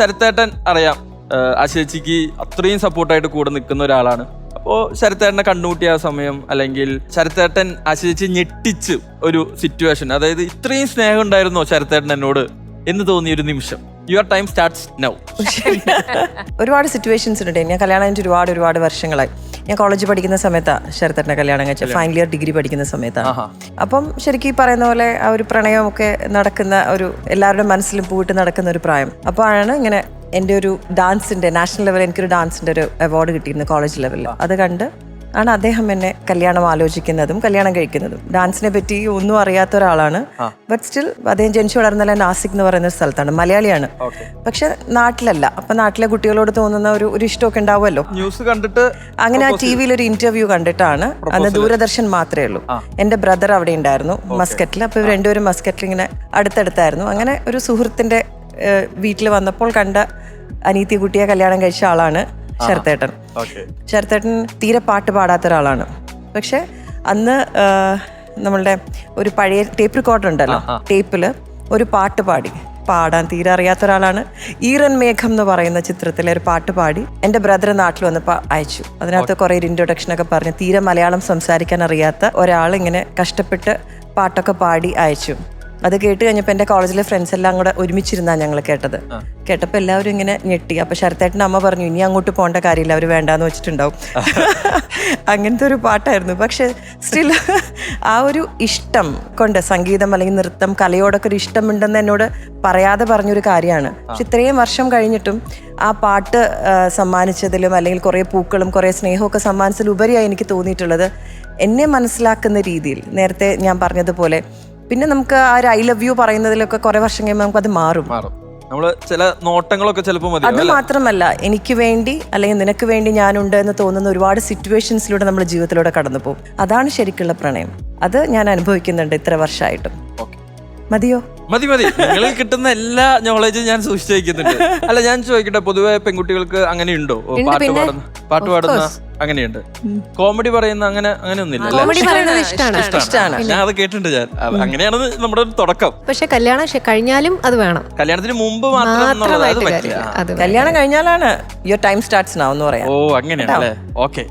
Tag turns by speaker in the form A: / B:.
A: ശരത്തേട്ടൻ അറിയാം. ആ ചേച്ചിക്ക് അത്രയും സപ്പോർട്ടായിട്ട് കൂടെ നിൽക്കുന്ന ഒരാളാണ്. അപ്പോൾ ശരത്തേട്ടനെ കണ്ടുമുട്ടിയ സമയം അല്ലെങ്കിൽ ശരത്തേട്ടൻ ആ ചേച്ചി ഞെട്ടിച്ച് ഒരു സിറ്റുവേഷൻ അതായത് ഇത്രയും സ്നേഹം ഉണ്ടായിരുന്നോ ശരത്തേട്ടൻ എന്നോട് എന്ന് തോന്നിയ ഒരു നിമിഷം. യുവർ ടൈം സ്റ്റാർട്ട്സ് നൗ
B: ഒരുപാട് സിറ്റുവേഷൻസ് ഉണ്ട്. ഞാൻ കല്യാണം കഴിഞ്ഞിട്ട് ഒരുപാട് ഒരുപാട് വർഷങ്ങളായി. ഞാൻ കോളേജിൽ പഠിക്കുന്ന സമയത്താണ് ശരത്തേട്ടനെ കല്യാണം കഴിച്ചത്. ഫൈനൽ ഇയർ ഡിഗ്രി പഠിക്കുന്ന സമയത്താണ് അപ്പം ശരിക്കും ഈ പറയുന്ന പോലെ ആ ഒരു പ്രണയമൊക്കെ നടക്കുന്ന ഒരു എല്ലാവരുടെ മനസ്സിലും പൂവിട്ട് നടക്കുന്ന ഒരു പ്രായം. അപ്പോഴാണ് ഇങ്ങനെ എന്റെ ഒരു ഡാൻസിന്റെ നാഷണൽ ലെവലിൽ എനിക്കൊരു ഡാൻസിന്റെ ഒരു അവാർഡ് കിട്ടിയിരുന്നു കോളേജ് ലെവലിൽ അത് കണ്ട് ആണ് അദ്ദേഹം എന്നെ കല്യാണം ആലോചിക്കുന്നതും കല്യാണം കഴിക്കുന്നതും. ഡാൻസിനെ പറ്റി ഒന്നും അറിയാത്ത ഒരാളാണ്. ബട്ട് സ്റ്റിൽ അദ്ദേഹം ജനിച്ചു വളർന്നല്ല നാസിക് എന്ന് പറയുന്ന സ്ഥലത്താണ്. മലയാളിയാണ്. പക്ഷെ നാട്ടിലല്ല. അപ്പൊ നാട്ടിലെ കുട്ടികളോട് തോന്നുന്ന ഒരു ഒരു ഇഷ്ടമൊക്കെ ഉണ്ടാവുമല്ലോ.
A: ന്യൂസ് കണ്ടിട്ട്
B: അങ്ങനെ ആ ടി വിയിൽ ഒരു ഇന്റർവ്യൂ കണ്ടിട്ടാണ്. അന്ന് ദൂരദർശൻ മാത്രമേ ഉള്ളൂ. എന്റെ ബ്രദർ അവിടെ ഉണ്ടായിരുന്നു മസ്കറ്റിൽ അപ്പൊ രണ്ടുപേരും മസ്കറ്റിൽ ഇങ്ങനെ അടുത്തടുത്തായിരുന്നു. അങ്ങനെ ഒരു സുഹൃത്തിന്റെ വീട്ടിൽ വന്നപ്പോൾ കണ്ട അനീതി കുട്ടിയെ കല്യാണം കഴിച്ച ആളാണ്. ശരത്തേട്ടൻ. ശരത്തേട്ടൻ തീരെ പാട്ട് പാടാത്ത ഒരാളാണ്. പക്ഷെ അന്ന് നമ്മളുടെ ഒരു പഴയ ടേപ്പ് റെക്കോർഡർ ഉണ്ടല്ലോ ടേപ്പിൽ ഒരു പാട്ട് പാടി. പാടാൻ തീരെ അറിയാത്ത ഒരാളാണ്. ഈറൻ മേഘം എന്ന് പറയുന്ന ചിത്രത്തിലെ ഒരു പാട്ട് പാടി എന്റെ ബ്രദർ നാട്ടിൽ വന്നപ്പോൾ അയച്ചു. അതിനകത്ത് കുറേ ഇൻട്രൊഡക്ഷൻ ഒക്കെ പറഞ്ഞു തീരെ മലയാളം സംസാരിക്കാൻ അറിയാത്ത ഒരാൾ ഇങ്ങനെ കഷ്ടപ്പെട്ട് പാട്ടൊക്കെ പാടി അയച്ചു. അത് കേട്ട് കഴിഞ്ഞപ്പോൾ എന്റെ കോളേജിലെ ഫ്രണ്ട്സ് എല്ലാം കൂടെ ഒരുമിച്ചിരുന്നാ ഞങ്ങൾ കേട്ടത്. കേട്ടപ്പോൾ എല്ലാവരും ഇങ്ങനെ ഞെട്ടി. അപ്പോൾ ശരത്തേട്ടന്റെ അമ്മ പറഞ്ഞു ഇനി അങ്ങോട്ട് പോകേണ്ട കാര്യമില്ല അവർ വേണ്ടാന്ന് വെച്ചിട്ടുണ്ടാവും. അങ്ങനത്തെ ഒരു പാട്ടായിരുന്നു. പക്ഷെ സ്റ്റിൽ ആ ഒരു ഇഷ്ടം കൊണ്ട് സംഗീതം അല്ലെങ്കിൽ നൃത്തം കലയോടൊക്കെ ഒരു ഇഷ്ടമുണ്ടെന്ന് എന്നോട് പറയാതെ പറഞ്ഞൊരു കാര്യമാണ്. പക്ഷെ ഇത്രയും വർഷം കഴിഞ്ഞിട്ടും ആ പാട്ട് സമ്മാനിച്ചതിലും അല്ലെങ്കിൽ കുറേ പൂക്കളും കുറേ സ്നേഹമൊക്കെ സമ്മാനിച്ചതിലും ഉപരിയായി എനിക്ക് തോന്നിയിട്ടുള്ളത് എന്നെ മനസ്സിലാക്കുന്ന രീതിയിൽ. നേരത്തെ ഞാൻ പറഞ്ഞതുപോലെ പിന്നെ നമുക്ക് ആ ഒരു ഐ ലവ് യു പറയുന്നതിലൊക്കെ കുറെ വർഷം കഴിയുമ്പോൾ നമുക്ക് മാറും.
A: മാറും. നമ്മൾ ചില നോട്ടങ്ങളൊക്കെ ചിലപ്പോൾ മതി
B: അത് മാത്രമല്ല എനിക്ക് വേണ്ടി അല്ലെങ്കിൽ നിനക്ക് വേണ്ടി ഞാനുണ്ട് എന്ന് തോന്നുന്ന ഒരുപാട് സിറ്റുവേഷൻസിലൂടെ നമ്മൾ ജീവിതത്തിലൂടെ കടന്നു പോകും. അതാണ് ശരിക്കുള്ള പ്രണയം. അത് ഞാൻ അനുഭവിക്കുന്നുണ്ട് ഇത്ര വർഷമായിട്ടും മതിയോ?
A: മതി മതി. നിങ്ങളിൽ കിട്ടുന്ന എല്ലാ നോളജും ഞാൻ സൂക്ഷിച്ചു വയ്ക്കുന്നുണ്ട് അല്ല ഞാൻ ചോദിക്കട്ടെ പൊതുവെ പെൺകുട്ടികൾക്ക് അങ്ങനെ ഉണ്ടോ? പാട്ട് പാടുന്ന പാട്ട് പാടുന്ന അങ്ങനെയുണ്ട്. കോമഡി പറയുന്ന അങ്ങനെ അങ്ങനെ ഒന്നുമില്ല അല്ലേ?
C: കോമഡി പറയുന്നത് ഇഷ്ടമാണ്.
B: ഇഷ്ടമാണ്
A: ഞാൻ അത് കേട്ടിട്ടുണ്ട് ഞാൻ. അങ്ങനെയാണ് നമ്മുടെ ഒരു തുടക്കം.
C: പക്ഷെ കല്യാണം കഴിഞ്ഞാലും അത് വേണം.
A: കല്യാണത്തിന് മുമ്പ് മാത്രം.
B: കല്യാണം കഴിഞ്ഞാലാണ് യുവർ ടൈം സ്റ്റാർട്ട്സ് നാവ് എന്ന് പറയാം.
A: ഓ അങ്ങനെയാണ് അല്ലേ? ഓക്കെ.